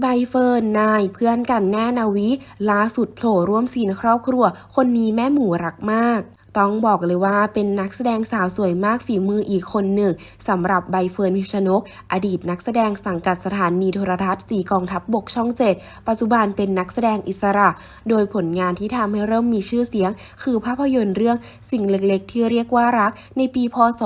ใบเฟิร์นนายเพื่อนกันแน่นาวิล่าสุดโผล่ร่วมซีนครอบครัว คนนี้แม่หมูรักมาก ต้องบอกเลยว่าเป็นนักแสดงสาวสวยมากฝีมืออีกคนหนึ่งสำหรับใบเฟิร์นพิมชนก อดีตนักแสดงสังกัดสถานีโทรทัศน์สีกองทัพบบกช่องเจ็ดปัจจุบันเป็นนักแสดงอิสระ โดยผลงานที่ทำให้เริ่มมีชื่อเสียง คือภาพยนตร์เรื่องสิ่งเล็กๆ ที่เรียกว่ารัก ในปีพศ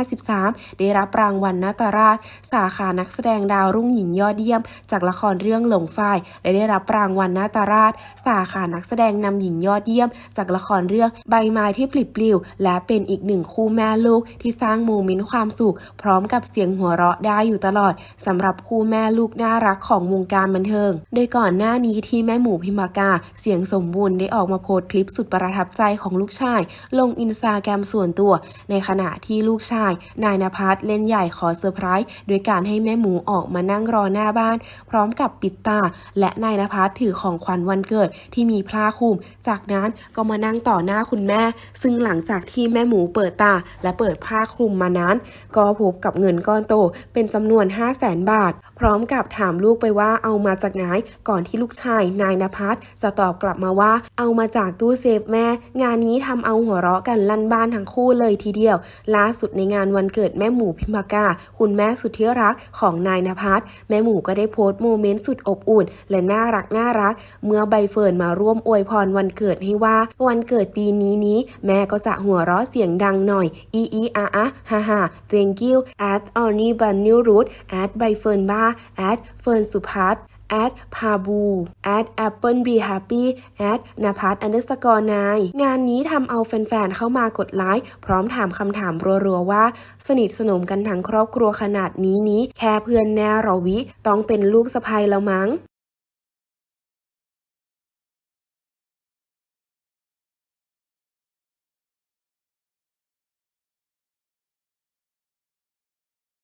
2553 ได้รับรางวัลนาตาราช สาขานักแสดงดาวรุ่งหญิงยอดเยี่ยม จากละครเรื่องหลงฝ่ายและได้รับรางวัลนาตาราช สาขานักแสดงนำหญิงยอดเยี่ยม จากละครเรื่องใบไม้ที่ปลิดปลิว และเป็นอีกหนึ่งคู่แม่ลูกที่สร้างโมเมนต์ความสุข พร้อมกับเสียงหัวเราะได้อยู่ตลอดสำหรับคู่แม่ลูกน่ารักของวงการบันเทิง โดยก่อนหน้านี้ที่แม่หมูพิมากา เสียงสมบูรณ์ได้ออกมาโพสต์คลิปสุดประทับใจของลูกชาย ลงอินสตาแกรมส่วนตัว ในขณะที่ลูกชาย นายนภัสเล่นใหญ่ขอเซอร์ไพรส์โดยการให้แม่หมูออกมานั่งรอหน้าบ้าน พร้อมกับปิดตา และนายนภัสถือของขวัญวันเกิดที่มีผ้าคลุม จากนั้นก็มานั่งต่อหน้าคุณแม่ ซึ่งหลังจากที่แม่หมูเปิดตา และเปิดผ้าคลุมมานั้น ก็พบกับเงินก้อนโตเป็นจำนวน 5 0 0แสนบาท พร้อมกับถามลูกไปว่าเอามาจากไหนก่อนที่ลูกชายนายนภัสจะตอบกลับมาว่า เอามาจากตู้เซฟแม่ งานนี้ทำเอาหัวเราะกันลั่นบ้านทั้งคู่เลยทีเดียว ล่าสุดในงานวันเกิดแม่หมูพิมพากาคุณแม่สุดที่รักของนายนภัสแม่หมูก็ได้โพสต์โมเมนต์สุดอบอุ่น และน่ารักน่ารัก เมื่อใบเฟิร์นมาร่วมอวยพรวันเกิดให้ว่า วันเกิดปีนี้นี้ แม่ก็จะหัวเราะเสียงดังหน่อย อีอีอาอาฮ่าฮ่า thank you at only but new root at ใบเฟิร์นบ้า at เฟิร์นสุพัฒ at พาบู at apple be happy at นภัส underscore นายงานนี้ทำเอาแฟนๆ เข้ามากดไลค์พร้อมถามคำถามรัวๆ ว่า สนิทสนมกันทั้งครอบครัวขนาดนี้นี้ แค่เพื่อนแน่เรอวิ ต้องเป็นลูกสะใภ้แล้วมั้ง